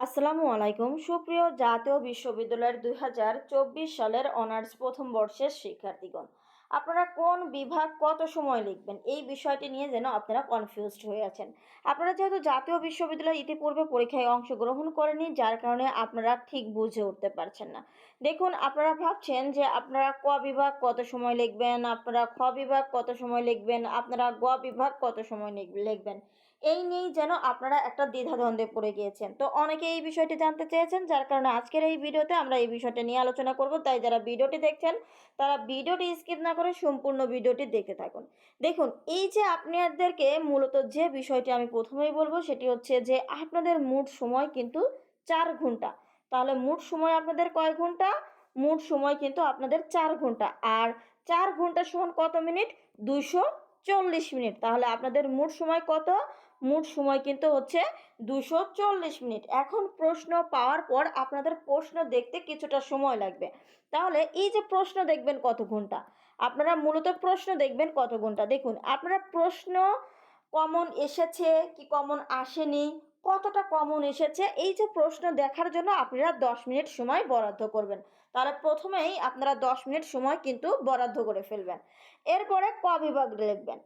আসসালামু আলাইকুম। সুপ্রিয় জাতীয় বিশ্ববিদ্যালয়ের দুই হাজার চব্বিশ সালের অনার্স প্রথম বর্ষের শিক্ষার্থীগণ আপনারা কোন বিভাগ কত সময় লিখবেন? এই বিষয়টি নিয়ে যেন আপনারা কনফিউজড হয়ে আছেন। আপনারা যেহেতু জাতীয় বিশ্ববিদ্যালয় ইতিপূর্বে পরীক্ষায় অংশগ্রহণ করেনি যার কারণে আপনারা ঠিক বুঝে উঠতে পারছেন না। দেখুন, আপনারা ভাবছেন যে আপনারা ক বিভাগ কত সময় লিখবেন, আপনারা খ বিভাগ কত সময় লিখবেন, আপনারা গ বিভাগ কত সময় লিখ- লিখবেন? এই নিয়েই যেন আপনারা একটা দ্বিধাদ্বন্দ্বে পড়ে গিয়েছেন। তো অনেকে এই বিষয়টি জানতে চেয়েছেন, যার কারণে আজকের এই ভিডিওতে আমরা এই বিষয়টা নিয়ে আলোচনা করব। তাই যারা ভিডিওটি দেখছেন, তারা ভিডিওটি স্কিপ না করে সম্পূর্ণ ভিডিওটি দেখতে থাকুন। দেখুন, এই যে আপনাদেরকে মূলত যে বিষয়টি আমি প্রথমেই বলব, সেটি হচ্ছে যে আপনাদের মোট সময় কিন্তু চার ঘণ্টা। তাহলে মোট সময় আপনাদের কয় ঘণ্টা? মোট সময় কিন্তু আপনাদের চার ঘণ্টা। আর চার ঘণ্টা সমান কত মিনিট? দুশো চল্লিশ মিনিট। তাহলে আপনাদের মোট সময় কত? মোট সময় কিন্তু হচ্ছে দুশো চল্লিশ মিনিট। এখন প্রশ্ন পাওয়ার পর আপনাদের প্রশ্ন দেখতে কিছুটা সময় লাগবে। তাহলে এই যে প্রশ্ন দেখবেন কত ঘণ্টা, আপনারা মূলত প্রশ্ন দেখবেন কত ঘণ্টা? দেখুন, আপনারা প্রশ্ন কমন এসেছে কি কমন আসেনি, কতটা কমন এসেছে, এই যে প্রশ্ন দেখার জন্য আপনারা দশ মিনিট সময় বরাদ্দ করবেন। তাহলে প্রথমেই আপনারা দশ মিনিট সময় কিন্তু বরাদ্দ করে ফেলবেন। এরপরে ক বিভাগ লিখবেন?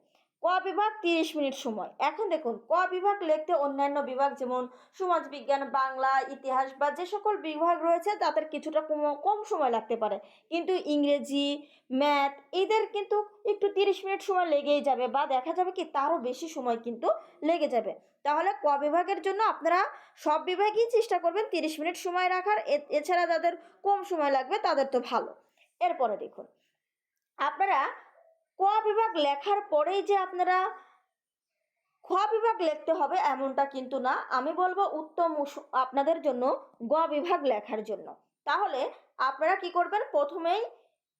ক বিভাগ তিরিশ মিনিট সময়। এখন দেখুন, ক বিভাগ লিখতে অন্যান্য বিভাগ যেমন সমাজ বিজ্ঞান বাংলা, ইতিহাস বা যে সকল বিভাগ রয়েছে, তাদের কিছুটা কম কম সময় লাগতে পারে। কিন্তু ইংরেজি, ম্যাথ এদের কিন্তু একটু তিরিশ মিনিট সময় লেগেই যাবে বা দেখা যাবে কি তারও বেশি সময় কিন্তু লেগে যাবে। তাহলে ক বিভাগের জন্য আপনারা সব বিভাগেই চেষ্টা করবেন তিরিশ মিনিট সময় রাখার। এছাড়া যাদের কম সময় লাগবে, তাদের তো ভালো। এরপরে দেখুন, আপনারা ক বিভাগ লেখার পরেই যে আপনারা খ বিভাগ লিখতে হবে এমনটা কিন্তু না। আমি বলব উত্তম আপনাদের জন্য গ বিভাগ লেখার জন্য। তাহলে আপনারা কি করবেন? প্রথমেই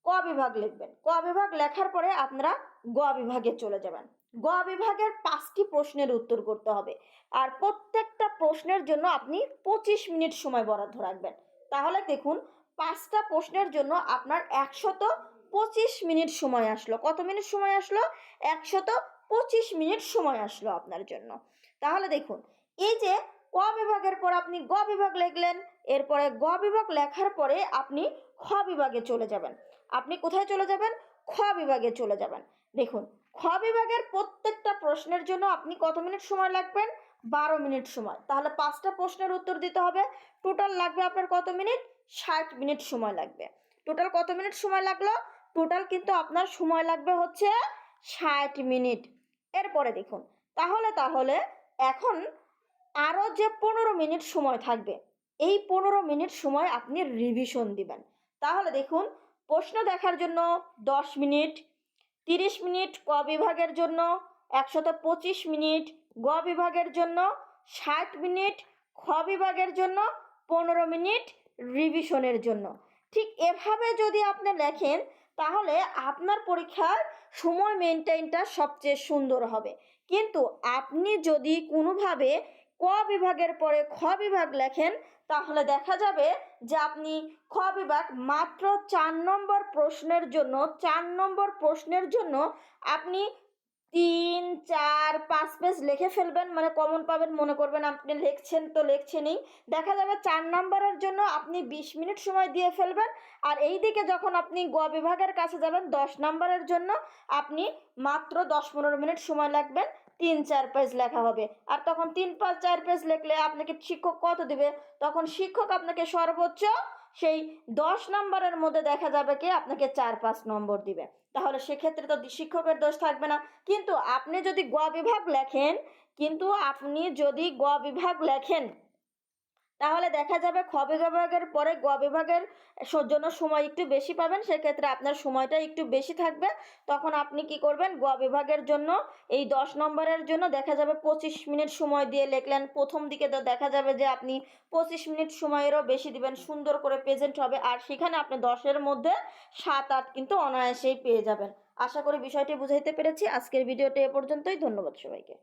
ক বিভাগ লিখবেন। ক বিভাগ লেখার পরে আপনারা গ বিভাগে চলে যাবেন। গ বিভাগের পাঁচটি প্রশ্নের উত্তর করতে হবে। আর প্রত্যেকটা প্রশ্নের জন্য আপনি পঁচিশ মিনিট সময় বরাদ্দ রাখবেন। তাহলে দেখুন, পাঁচটা প্রশ্নের জন্য আপনার একশত পঁচিশ মিনিট সময় আসলো। কত মিনিট সময় আসলো? একশত পঁচিশ মিনিট সময় আসলো আপনার জন্য। তাহলে দেখুন, এই যে ক বিভাগের পর আপনি গ বিভাগ লিখলেন, এরপরে গ বিভাগ লেখার পরে আপনি খ বিভাগে চলে যাবেন। আপনি কোথায় চলে যাবেন? খ বিভাগে চলে যাবেন। দেখুন, খ বিভাগের প্রত্যেকটা প্রশ্নের জন্য আপনি কত মিনিট সময় লাগবেন? বারো মিনিট সময়। তাহলে পাঁচটা প্রশ্নের উত্তর দিতে হবে। টোটাল লাগবে আপনার কত মিনিট? ষাট মিনিট সময় লাগবে। টোটাল কত মিনিট সময় লাগল? টোটাল কিন্তু আপনার সময় লাগবে হচ্ছে ষাট মিনিট। এরপরে দেখুন, তাহলে তাহলে এখন আরও যে পনেরো মিনিট সময় থাকবে, এই পনেরো মিনিট সময় আপনি রিভিশন দিবেন। তাহলে দেখুন, প্রশ্ন দেখার জন্য দশ মিনিট, তিরিশ মিনিট ক বিভাগের জন্য একশত পঁচিশ মিনিট, গ বিভাগের জন্য ষাট মিনিট, খ বিভাগের জন্য পনেরো মিনিট রিভিশনের জন্য। ঠিক এভাবে যদি আপনি লেখেন তাহলে আপনার পরীক্ষার সময় মেনটেনটা সবচেয়ে সুন্দর হবে। কিন্তু আপনি যদি কোনোভাবে ক বিভাগের পরে খ বিভাগ লেখেন, তাহলে দেখা যাবে যে আপনি খ বিভাগ মাত্র চার নম্বর প্রশ্নের জন্য, চার নম্বর প্রশ্নের জন্য আপনি তিন, চার, পাঁচ পেজ লিখে ফেলবেন মানে কমন পাবেন, মনে করবেন আপনি লিখছেন তো লিখছেনই। দেখা যাবে চার নম্বরের জন্য আপনি বিশ মিনিট সময় দিয়ে ফেলবেন, আর এই দিকে যখন আপনি গ বিভাগের কাছে যাবেন, দশ নম্বরের জন্য আপনি মাত্র দশ পনেরো মিনিট সময় লাগবেন, তিন, চার পেজ লেখা হবে। আর তখন তিন, পাঁচ, চার পেজ লিখলে আপনাকে শিক্ষক কত দিবে? তখন শিক্ষক আপনাকে সর্বোচ্চ সেই দশ নম্বরের মধ্যে দেখা যাবে কি? আপনাকে চার, পাঁচ নম্বর দিবে। তাহলে সেক্ষেত্রে তো শিক্ষকের দোষ থাকবে না। কিন্তু আপনি যদি গ বিভাগ লেখেন, কিন্তু আপনি যদি গ বিভাগ লেখেন তাহলে দেখা যাবে খ বিভাগের পরে গ বিভাগের জন্য সময় একটু বেশি পাবেন, সেক্ষেত্রে আপনার সময়টা একটু বেশি থাকবে। তখন আপনি কি করবেন, গ বিভাগের জন্য এই দশ নম্বরের জন্য দেখা যাবে পঁচিশ মিনিট সময় দিয়ে লেখলেন। প্রথম দিকে তো দেখা যাবে যে আপনি পঁচিশ মিনিট সময়েরও বেশি দিবেন, সুন্দর করে প্রেজেন্ট হবে। আর সেখানে আপনি দশের মধ্যে সাত, আট কিন্তু অনায়াসেই পেয়ে যাবেন। আশা করি বিষয়টি বুঝাইতে পেরেছি। আজকের ভিডিওটি এ পর্যন্তই। ধন্যবাদ সবাইকে।